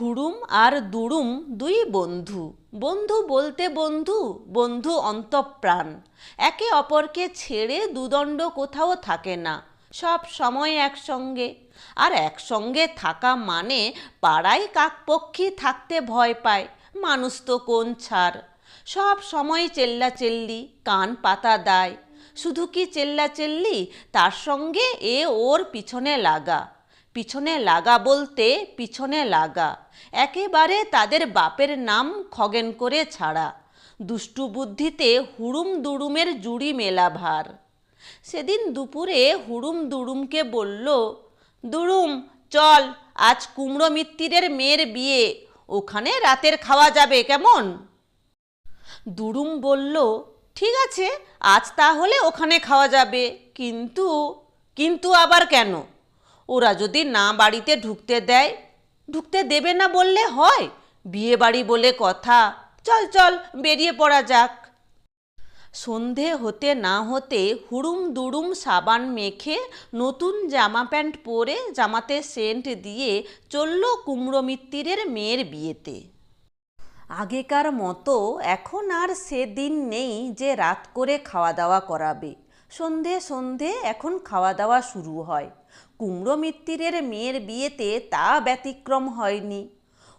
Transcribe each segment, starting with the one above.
হুড়ুম আর দুড়ুম দুই বন্ধু। বন্ধু বলতে বন্ধু বন্ধু অন্তঃপ্রাণ। একে অপরকে ছেড়ে দুদণ্ড কোথাও থাকে না, সব সময় একসঙ্গে। আর একসঙ্গে থাকা মানে পাড়ায় কাকপক্ষী থাকতে ভয় পায়, মানুষ তো কোন ছাড়। সব সময় চেল্লাচেল্লি, কান পাতা দায়। শুধু কি চেল্লাচেল্লি, তার সঙ্গে এ ওর পিছনে লাগা। পিছনে লাগা বলতে পিছনে লাগা। একেবারে তাদের বাপের নাম খগেন করে ছাড়া। দুষ্টু বুদ্ধিতে হুড়ুম দুড়ুমের জুড়ি মেলা ভার। সেদিন দুপুরে হুড়ুম দুড়ুমকে বলল, দুড়ুম, চল, আজ কুমড়ো মিত্তিরের মেয়ের বিয়ে। ওখানে রাতের খাওয়া যাবে কেমন? দুড়ুম বলল, ঠিক আছে, আজ তাহলে ওখানে খাওয়া যাবে। কিন্তু কিন্তু আবার কেন? ওরা যদি না বাড়িতে ঢুকতে দেয়, ঢুকতে দেবে না বললে হয়? বিয়ে বাড়ি বলে কথা। চল চল, বেরিয়ে পড়া যাক। সন্ধে হতে না হতে হুড়ুম দুড়ুম সাবান মেখে নতুন জামা প্যান্ট পরে জামাতে সেন্ট দিয়ে চলল কুমড়ো মিত্তিরের মেয়ের বিয়েতে। আগেকার মতো এখন আর সেদিন নেই যে রাত করে খাওয়া দাওয়া করাবে। সন্ধে সন্ধে এখন খাওয়া দাওয়া শুরু হয়। কুমড়ো মিত্তিরের মেয়ের বিয়েতে তা ব্যতিক্রম হয়নি।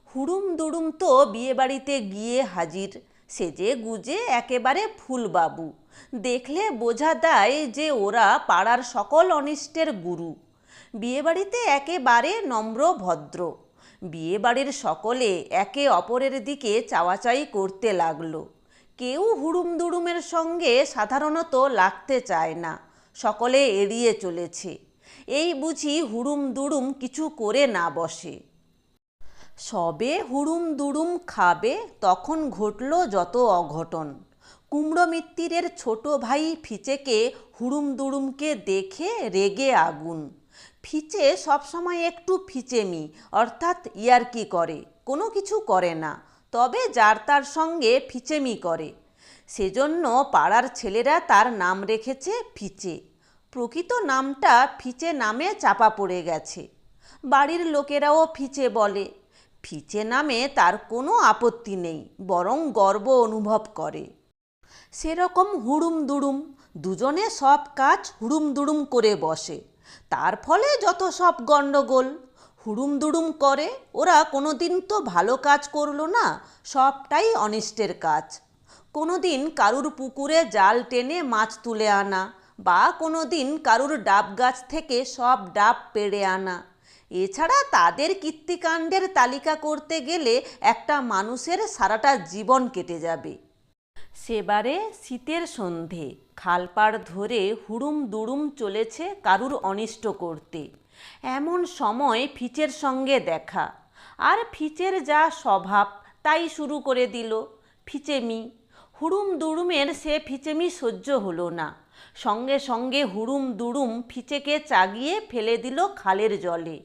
হুড়ুম দুড়ুম তো বিয়েবাড়িতে গিয়ে হাজির। সেজে গুজে একেবারে ফুলবাবু। দেখলে বোঝা দেয় যে ওরা পাড়ার সকল অনিষ্টের গুরু। বিয়েবাড়িতে একেবারে নম্র ভদ্র। বিয়েবাড়ির সকলে একে অপরের দিকে চাওয়াচাই করতে লাগল। কেউ হুড়ুম দুড়ুমের সঙ্গে সাধারণত লাগতে চায় না। সকলে এড়িয়ে চলেছে। এই বুঝি হুড়ুম দুড়ুম কিছু করে না বসে। সবে হুড়ুম দুড়ুম খাবে, তখন ঘটল যত অঘটন। কুমড়ো মিত্তিরের ছোট ভাই ফিচেকে হুড়ুম দুড়ুমকে দেখে রেগে আগুন। ফিচে সবসময় একটু ফিচেমি, অর্থাৎ ইয়ারকি করে? কোনো কিছু করে না। তবে যার তার সঙ্গে ফিচেমি করে। সেজন্য পাড়ার ছেলেরা তার নাম রেখেছে ফিচে। প্রকৃত নামটা ফিচে নামে চাপা পড়ে গেছে। বাড়ির লোকেরাও ফিচে বলে। ফিচে নামে তার কোনো আপত্তি নেই, বরং গর্ব অনুভব করে। সেরকম হুড়ুম দুড়ুম, দুজনে সব কাজ হুড়ুম দুড়ুম করে বসে। তার ফলে যত সব গণ্ডগোল হুড়ুম দুড়ুম করে, ওরা কোনো দিন তো ভালো কাজ করল না, সবটাই অনিষ্টের কাজ। কোনো দিন কারুর পুকুরে জাল টেনে মাছ তুলে আনা বা কোনো দিন কারুর ডাব গাছ থেকে সব ডাব পেড়ে আনা। এছাড়া তাদের কীর্তিকাণ্ডের তালিকা করতে গেলে একটা মানুষের সারাটা জীবন কেটে যাবে। সেবারে শীতের সন্ধে, খালপাড় ধরে হুড়ুম দুড়ুম চলেছে কারুর অনিষ্ট করতে। এমন সময় ফিচের সঙ্গে দেখা। আর ফিচের যা স্বভাব, তাই শুরু করে দিল, ফিচেমি। হুড়ুম দুড়ুমের সে ফিচেমি সহ্য হলো না। সঙ্গে সঙ্গে হুড়ুম দুড়ুম ফিচেকে চাগিয়ে ফেলে দিল খালের জলে।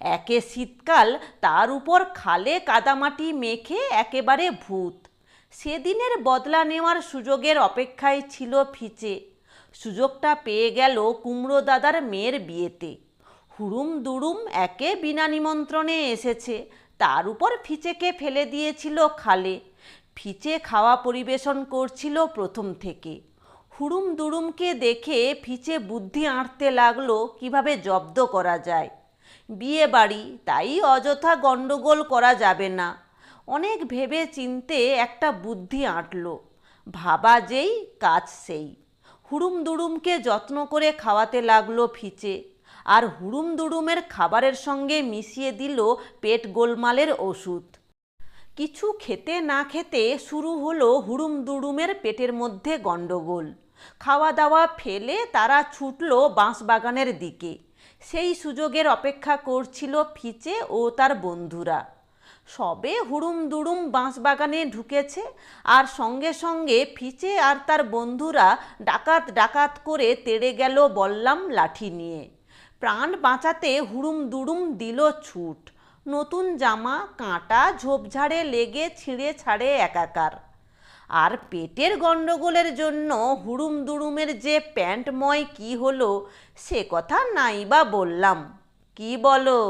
একে শীতকাল, তার উপর খালে কাদামাটি মেখে একেবারে ভূত। সেদিনের বদলা নেওয়ার সুযোগের অপেক্ষায় ছিল ফিচে। সুযোগটা পেয়ে গেল কুমড়ো দাদার মেয়ের বিয়েতে। হুড়ুম দুড়ুম একে বিনা নিমন্ত্রণে এসেছে। তার উপর ফিচেকে ফেলে দিয়েছিল খালে। ফিচে খাওয়া পরিবেশন করছিল প্রথম থেকে। হুড়ুম দুড়ুমকে দেখে ফিচে বুদ্ধি আঁটতে লাগল কীভাবে জব্দ করা যায়। বিয়ে বাড়ি, তাই অযথা গণ্ডগোল করা যাবে না। অনেক ভেবে চিনতে একটা বুদ্ধি আঁটল। ভাবা যেই, কাজ সেই। হুড়ুম দুড়ুমকে যত্ন করে খাওয়াতে লাগল ফিচে। আর হুড়ুম দুড়ুমের খাবারের সঙ্গে মিশিয়ে দিল পেট গোলমালের ওষুধ। কিছু খেতে না খেতে শুরু হলো হুড়ুম দুড়ুমের পেটের মধ্যে গণ্ডগোল। খাওয়া দাওয়া ফেলে তারা ছুটল বাঁশবাগানের দিকে। সেই সুযোগের অপেক্ষা করছিল ফিচে ও তার বন্ধুরা। সবে হুড়ুম দুড়ুম বাঁশবাগানে ঢুকেছে আর সঙ্গে সঙ্গে ফিচে আর তার বন্ধুরা ডাকাত ডাকাত করে তেড়ে গেল বললাম লাঠি নিয়ে। প্রাণ বাঁচাতে হুড়ুম দুড়ুম দিল ছুট। নতুন জামা, কাঁটা, ঝোপঝাড়ে লেগে ছিঁড়ে ছাড়ে একাকার। আর পেটের গণ্ডগোলের জন্য হুড়ুম দুড়ুমের যে প্যান্টময় কি হলো, সে কথা নাই বা বললাম। কি বলো?